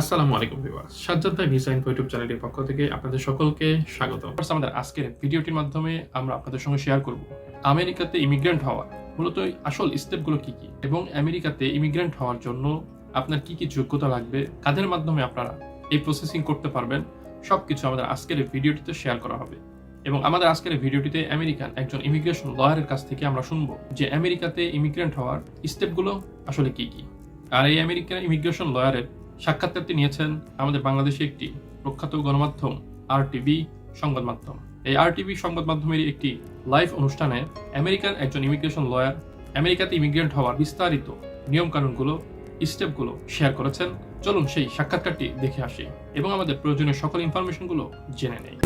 আসসালামু আলাইকুম ভিউয়ার্স। সাজ্জাদ ভাই, ভিসা ইনফো ইউটিউব চ্যানেলের পক্ষ থেকে আপনাদের সকলকে স্বাগত। আমাদের আজকের ভিডিওটির মাধ্যমে আমরা আপনাদের সঙ্গে শেয়ার করব। আমেরিকাতে ইমিগ্রেন্ট হওয়া মূলত আসল স্টেপগুলো কি কি? এবং আমেরিকাতে ইমিগ্রেন্ট হওয়ার জন্য আপনার কি কি যোগ্যতা লাগবে? কাদের মাধ্যমে আপনারা এই প্রসেসিং করতে পারবেন? সবকিছু আমাদের আজকের ভিডিওটিতে শেয়ার করা হবে। এবং আমাদের আজকের ভিডিওটিতে আমেরিকান একজন ইমিগ্রেশন লয়ারের কাছ থেকে আমরা শুনব যে আমেরিকাতে ইমিগ্রেন্ট হওয়ার স্টেপগুলো আসলে কি কি? আর এই আমেরিকান ইমিগ্রেশন লয়ারের সাক্ষাৎকারটি নিয়েছেন আমাদের বাংলাদেশে একটি প্রখ্যাত গণমাধ্যম আর টিভি সংবাদ মাধ্যম। এই আর টিভি সংবাদ মাধ্যমের একটি লাইভ অনুষ্ঠানে আমেরিকান একজন ইমিগ্রেশন লয়ার আমেরিকাতে ইমিগ্রেন্ট হওয়ার বিস্তারিত নিয়মকানুনগুলো স্টেপগুলো শেয়ার করেছেন। চলুন সেই সাক্ষাৎকারটি দেখে আসি এবং আমাদের প্রয়োজনীয় সকল ইনফরমেশনগুলো জেনে নেই।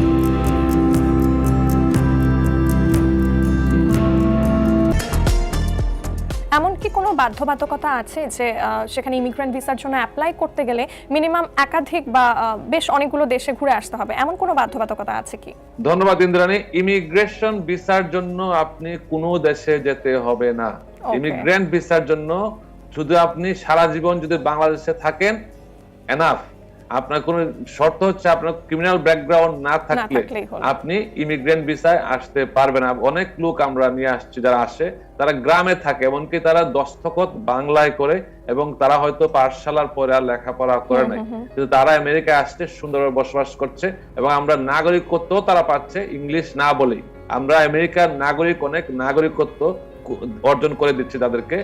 এমন কি কোনো বাধ্যবাধকতা আছে যে সেখানে ইমিগ্রেন্ট ভিসার জন্য অ্যাপ্লাই করতে গেলে মিনিমাম একাধিক বা বেশ অনেকগুলো দেশে ঘুরে আসতে হবে? এমন কোনো বাধ্যবাধকতা আছে কি? ধন্যবাদ ইন্দ্রাণী। ইমিগ্রেশন ভিসার জন্য আপনি কোনো দেশে যেতে হবে না। ইমিগ্রেন্ট ভিসার জন্য শুধু আপনি সারা জীবন যদি বাংলাদেশে থাকেন এনাফ আপনার কোনো শর্ত হচ্ছে আপনার ক্রিমিনাল ব্যাকগ্রাউন্ড না থাকলে আপনি ইমিগ্রেন্ট ভিসায় আসতে পারবেন না। অনেক লোক আমরা নিয়ে আসছি যারা আসে তারা গ্রামে থাকে এমনকি তারা দস্তখত বাংলায় করে এবং তারা হয়তো পাঠশালার পরে আর লেখাপড়া করে নাই। কিন্তু তারা আমেরিকায় আসছে সুন্দরভাবে বসবাস করছে এবং আমরা নাগরিকত্ব তারা পাচ্ছে ইংলিশ না বলেই। আমরা আমেরিকার নাগরিক অনেক নাগরিকত্ব অর্জন করে দিচ্ছি তাদেরকে।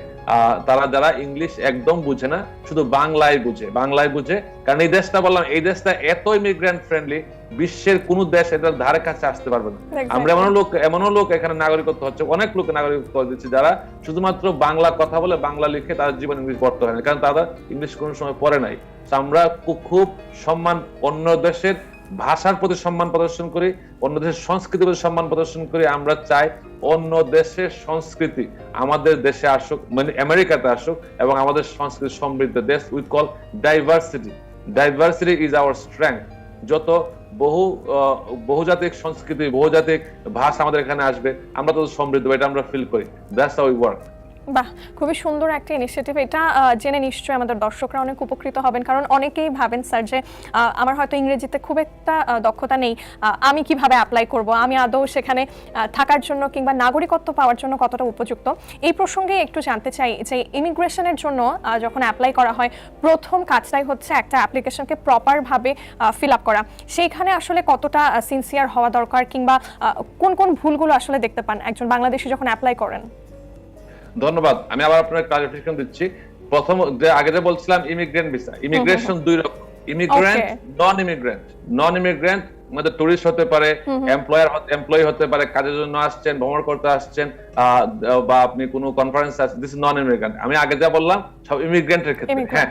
তারা যারা ইংলিশ একদম বুঝে না শুধু বাংলায় বুঝে বাংলায় বুঝে। কারণ এই দেশটা বললাম এই দেশটা এত ইমিগ্রেন্ট ফ্রেন্ডলি বিশ্বের কোন দেশ এটার ধারে কাছে আসতে পারবে না। আমরা এমন লোক এমনও লোক এখানে নাগরিকত্ব হচ্ছে অনেক লোক নাগরিকত্ব দিচ্ছে যারা শুধুমাত্র বাংলা কথা বলে বাংলা লিখে তাদের জীবন ইংলিশ পড়তে হয় না কারণ তারা ইংলিশ কোনো সময় পড়ে নাই। আমরা খুব সম্মান অন্য দেশের ভাষার প্রতি সম্মান প্রদর্শন করি, অন্য দেশের সংস্কৃতির প্রতি সম্মান প্রদর্শন করি। আমরা চাই অন্য দেশের সংস্কৃতি আমাদের দেশে আসুক মানে আমেরিকাতে আসুক, এবং আমাদের সংস্কৃতি সমৃদ্ধ দেশ we call diversity. Diversity is our strength যত বহু বহুজাতিক সংস্কৃতি, বহুজাতিক ভাষা আমাদের এখানে আসবে, আমরা তত সমৃদ্ধ এটা আমরা ফিল করি। দ্যাটস উই ওয়ার্ক বাহ, খুবই সুন্দর একটা ইনিশিয়েটিভ এটা জেনে নিশ্চয়ই আমাদের দর্শকরা অনেক উপকৃত হবেন, কারণ অনেকেই ভাবেন, স্যার, যে আমার হয়তো ইংরেজিতে খুব একটা দক্ষতা নেই আমি কীভাবে অ্যাপ্লাই করব? আমি আদৌ সেখানে থাকার জন্য কিংবা নাগরিকত্ব পাওয়ার জন্য কতটা উপযুক্ত? এই প্রসঙ্গে একটু জানতে চাই যে ইমিগ্রেশনের জন্য যখন অ্যাপ্লাই করা হয়, প্রথম কাজটাই হচ্ছে একটা অ্যাপ্লিকেশনকে প্রপারভাবে ফিল আপ করা। সেইখানে আসলে কতটা সিনসিয়ার হওয়া দরকার কিংবা কোন কোন ভুলগুলো আসলে দেখতে পান একজন বাংলাদেশি যখন অ্যাপ্লাই করেন? ধন্যবাদ। আমি আবার আপনার ক্লারিফিকেশন দিচ্ছি। প্রথম যে আগে যে বলছিলাম ইমিগ্রেন্ট ভিসা ইমিগ্রেশন দুই রকম। Immigrant non immigrant non immigrant মানে টুরিস্ট হতে পারে এমপ্লয়ার এমপ্লয়ি হতে পারে কাজের জন্য আসছেন ভ্রমণ করতে আসছেন বা আপনি কোনো কনফারেন্স আসছেন দিস নন ইমিগ্রেন্ট আমি আগে যা বললাম সব ইমিগ্রেন্টের ক্ষেত্রে। হ্যাঁ।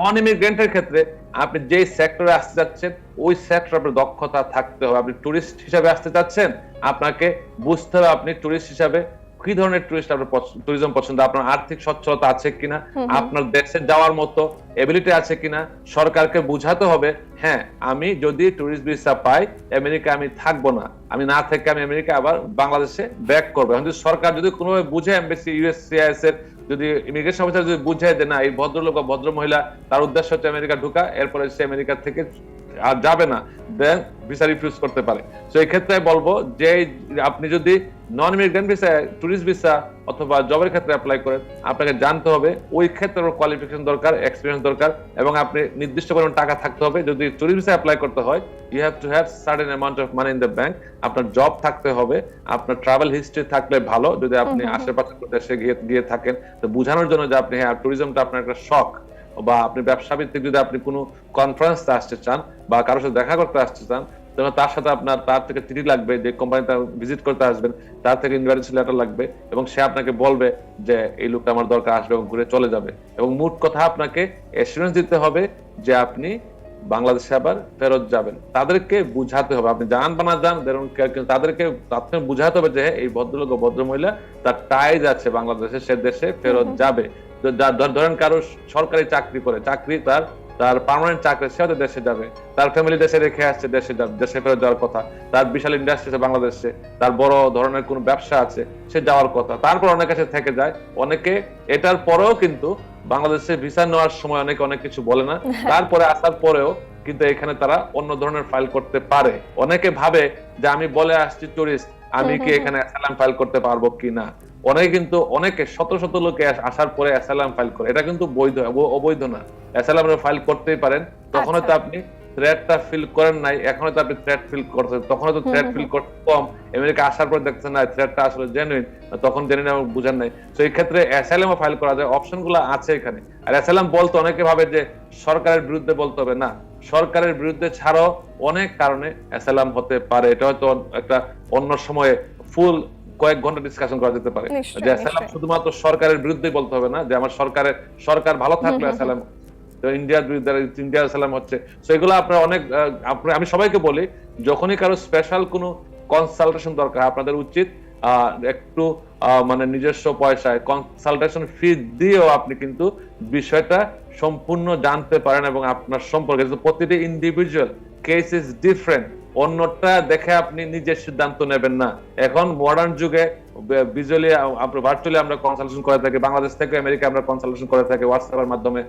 নন ইমিগ্রেন্টের ক্ষেত্রে আপনি যেই সেক্টরে আসতে যাচ্ছেন ওই সেক্টর আপনার দক্ষতা থাকতে হবে। আপনি টুরিস্ট হিসাবে আসতে চাচ্ছেন আপনাকে বুঝতে হবে আপনি টুরিস্ট হিসাবে কি ধরনের টুরিস্ট আপনার ট্যুরিজম পছন্দ? আপনার আর্থিক সচ্ছলতা আছে কিনা? আপনার দেশে যাওয়ার মতো এবিলিটি আছে কিনা? সরকারকে বুঝাতে হবে হ্যাঁ আমি যদি টুরিস্ট ভিসা পাই আমেরিকা আমি থাকব না। আমি না থেকে আমি আমেরিকা আবার বাংলাদেশে ব্যাক করব। এখন যদি সরকার যদি কোনোভাবে বুঝে এমবেসি ইউএসসিআইএস এর যদি ইমিগ্রেশন অফিসার যদি বুঝে যে না এই ভদ্রলোক বা ভদ্র মহিলা তার উদ্দেশ্য হচ্ছে আমেরিকা ঢুকা এরপরে সে আমেরিকা থেকে আর যাবে না দেন ভিসা রিফিউজ করতে পারে। তো এই ক্ষেত্রে বলব যে আপনি যদি non immigrant visa tourist visa অথবা জবের ক্ষেত্রে অ্যাপ্লাই করেন আপনাকে জানতে হবে ওই ক্ষেত্রে কোয়ালিফিকেশন দরকার এক্সপিরিয়েন্স দরকার এবং আপনি নির্দিষ্ট পরিমাণ টাকা থাকতে হবে। যদি টুরিস্ট ভিসা অ্যাপ্লাই করতে হয় you have to have certain amount of money in the bank আপনার জব থাকতে হবে আপনার ট্রাভেল হিস্ট্রি থাকলে ভালো। যদি আপনি আশেপাশে দেশে গিয়ে গিয়ে থাকেন তো বোঝানোর জন্য যে আপনি হ্যাঁ ট্যুরিজমটা আপনার একটা শখ। বা আপনি ব্যবসা ভিত্তিক যদি আপনি কোনো কনফারেন্সে আসতে চান বা কারোর সাথে দেখা করতে আসতে চান তাহলে তার সাথে আপনার তার থেকে চিঠি লাগবে যে কোম্পানিতে ভিজিট করতে আসবেন তার থেকে ইনভাইটেশন লেটার লাগবে এবং সে আপনাকে বলবে যে এই লোকটা আমার দরকার আসবে এবং ঘুরে চলে যাবে। এবং মোট কথা আপনাকে এসুরেন্স দিতে হবে যে আপনি বাংলাদেশে আবার ফেরত যাবেন। তাদেরকে বুঝাতে হবে। আপনি যান বা না যান তাদেরকে আপনাকে বুঝাতে হবে যে এই ভদ্রলোক ও ভদ্র মহিলা তার টাইজ আছে বাংলাদেশে সে দেশে ফেরত যাবে। ধরেন কারও সরকারি চাকরি করে চাকরি তার তার পার্মানেন্ট চাকরি সে হয়তো দেশে যাবে। তার ফ্যামিলি দেশে রেখে আসছে দেশে যাবে দেশে ফেরত যাওয়ার কথা। তার বিশাল ইন্ডাস্ট্রি আছে বাংলাদেশে তার বড় ধরনের কোনো ব্যবসা আছে সে যাওয়ার কথা। তারপর অনেক কাছে থেকে যায় অনেকে এটার পরেও কিন্তু বাংলাদেশে ভিসা নেওয়ার সময় অনেকে অনেক কিছু বলে না। তারপরে আসার পরেও কিন্তু এখানে তারা অন্য ধরনের ফাইল করতে পারে। অনেকে ভাবে যে আমি বলে আসছি টুরিস্ট আমি কি এখানে অ্যাসাইলাম ফাইল করতে পারব কি না অনেকে কিন্তু অনেকে শত শত লোকে আসার পরে অ্যাসাইলাম ফাইল করে। এটা কিন্তু বৈধ অবৈধ না। অ্যাসাইলাম ফাইল করতেই পারেন। তখন তো আচ্ছা। আপনি থ্রেটটা ফিল করেন নাই এখনও তো আপনি থ্রেট ফিল করছেন। তখন তো থ্রেট ফিল করতে কম। আমেরিকা আসার পর দেখছেন না থ্রেটটা আসলে জেনুইন তখন এবং বুঝেন নাই। তো এই ক্ষেত্রে অ্যাসাইলামও ফাইল করা যায়। অপশনগুলো আছে এখানে। আর অ্যাসাইলাম বলতে অনেকে ভাবে যে সরকারের বিরুদ্ধে বলতে হবে। না সরকারের বিরুদ্ধে ছাড়াও অনেক কারণে অ্যাসাইলাম হতে পারে। এটা হয়তো একটা অন্য সময়ে ফুল কয়েক ঘণ্টা ডিসকাশন করা যেতে পারে। যে অ্যাসাইলাম শুধুমাত্র সরকারের বিরুদ্ধে বলতে হবে না যে আমার সরকারের সরকার ভালো থাকলে অ্যাসাইলাম ইন্ডিয়ার বিরুদ্ধে ইন্ডিয়ার সালাম হচ্ছে। তো এগুলো আপনার অনেক আমি সবাইকে বলি যখনই কারও স্পেশাল কোনো কনসালটেশন দরকার আপনাদের উচিত একটু আহ, মানে নিজস্ব পয়সায় কনসালটেশন ফি দিয়েও আপনি কিন্তু বিষয়টা সম্পূর্ণ জানতে পারেন এবং আপনার সম্পর্কে প্রতিটি ইন্ডিভিজুয়াল কেস ইজ ডিফারেন্ট অন্যটা দেখে আপনি নিজের সিদ্ধান্ত নেবেন না। এখন মডার্ন যুগে ভিজুয়ালি আমরা ভার্চুয়ালি আমরা কনসালটেশন করে থাকি, বাংলাদেশ থেকে আমেরিকা আমরা কনসালটেশন করে থাকি হোয়াটসঅ্যাপের মাধ্যমে।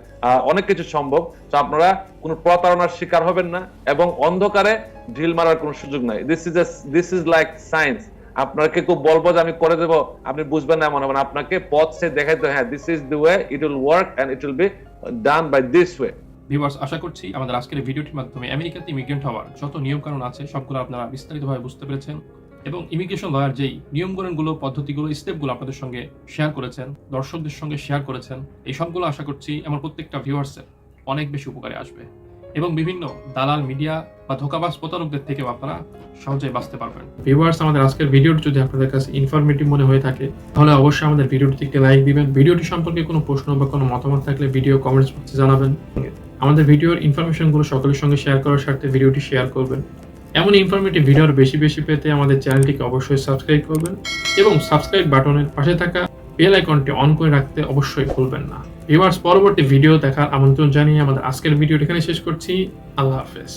অনেক কিছু সম্ভব। তো আপনারা কোনো প্রতারণার শিকার হবেন না এবং অন্ধকারে ঢিল মারার কোনো সুযোগ নাই। This is this is like science আপনাকে কেউ বলব যে আমি করে দেবো, আপনি বুঝবেন না এমন হবে না। আপনাকে পথ সে দেখাইতে হ্যাঁ this is the way it will work and it will be done by this way viewers আশা করছি আমাদের আজকের ভিডিওটির মাধ্যমে আমেরিকাতে ইমিগ্রেন্ট হওয়ার যত নিয়মকানুন আছে, সবগুলো আপনারা বিস্তারিতভাবে বুঝতে পেরেছেন এবং ইমিগ্রেশন লয়ার যেই নিয়মকানুনগুলো পদ্ধতিগুলো স্টেপগুলো আপনাদের সঙ্গে শেয়ার করেছেন, দর্শকদের সঙ্গে শেয়ার করেছেন, এই সবগুলো আশা করছি আমার প্রত্যেকটা ভিউয়ার্সের অনেক বেশি উপকারে আসবে এবং বিভিন্ন দালাল মিডিয়া বা ধোকাবাজ প্রতারকদের থেকেও আপনারা সহজেই বাঁচতে পারবেন। ভিউয়ার্স আমাদের আজকের ভিডিওটি যদি আপনাদের কাছে ইনফরমেটিভ মনে হয়ে থাকে, তাহলে অবশ্যই আমাদের ভিডিওটিতে একটি লাইক দিবেন। ভিডিওটি সম্পর্কে কোনো প্রশ্ন বা কোনো মতামত থাকলে ভিডিও কমেন্টস বক্সে জানাবেন। আমাদের ভিডিওর ইনফরমেশনগুলো সকলের সঙ্গে শেয়ার করার স্বার্থে ভিডিওটি শেয়ার করবেন। এমন ইনফরমেটিভ ভিডিওর বেশি বেশি পেতে আমাদের চ্যানেলটিকে অবশ্যই সাবস্ক্রাইব করবেন এবং সাবস্ক্রাইব বাটনের পাশে থাকা বেল আইকনটি অন করে রাখতে অবশ্যই ভুলবেন না। ভিউয়ার্স পরবর্তী ভিডিও দেখার আমন্ত্রণ জানিয়ে আমাদের আজকের ভিডিওটি এখানে শেষ করছি। আল্লাহ হাফেজ।